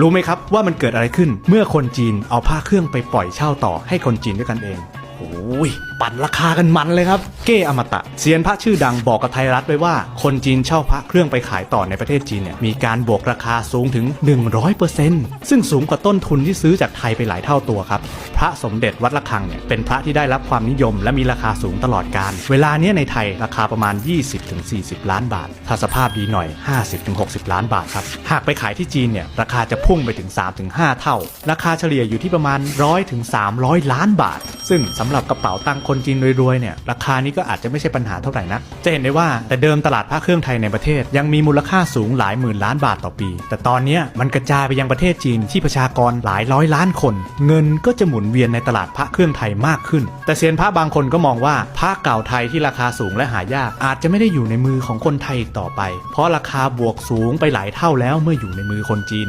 รู้ไหมครับว่ามันเกิดอะไรขึ้นเมื่อคนจีนเอาผ้าเครื่องไปปล่อยเช่าต่อให้คนจีนด้วยกันเอง โอ้ยปั่นราคากันมันเลยครับ เก้อมตะเซียนพระชื่อดังบอกกับไทยรัฐไว้ว่า คนจีนเช่าพระเครื่องไปขายต่อในประเทศจีนเนี่ยมีการบวกราคาสูงถึง 100%ซึ่งสูงกว่าต้นทุนที่ซื้อจากไทยไปหลายเท่าตัวครับ พระสมเด็จวัดระฆังเนี่ยเป็นพระที่ได้รับความนิยม และมีราคาสูงตลอดการ เวลาเนี้ยในไทยราคาประมาณ 20-40 ล้านบาท ถ้าสภาพดีหน่อย 50-60 ล้านบาทครับหากไปขายที่จีนเนี่ยราคาจะพุ่งไปถึง 3-5 เท่า ราคาเฉลี่ยอยู่ที่ประมาณ 100-300 ล้านบาท ซึ่งสำหรับกระเป๋าตังค์คนจีนรวยๆเนี่ยราคานี้ก็อาจจะไม่ใช่ปัญหาเท่าไหร่นัก จะเห็นได้ว่าแต่เดิมตลาดผ้าเครื่องไทยในประเทศ ยังมีมูลค่าสูงหลายหมื่นล้านบาทต่อปี แต่ตอนนี้มันกระจายไปยังประเทศจีนที่ประชากรหลายร้อยล้านคน เงินก็จะหมุนเวียนในตลาดพระเครื่องไทยมากขึ้น แต่เซียนพระบางคนก็มองว่าพระเก่าไทยที่ราคาสูงและหายาก อาจจะไม่ได้อยู่ในมือของคนไทยอีกต่อไป เพราะราคาบวกสูงไปหลายเท่าแล้วเมื่ออยู่ในมือคนจีน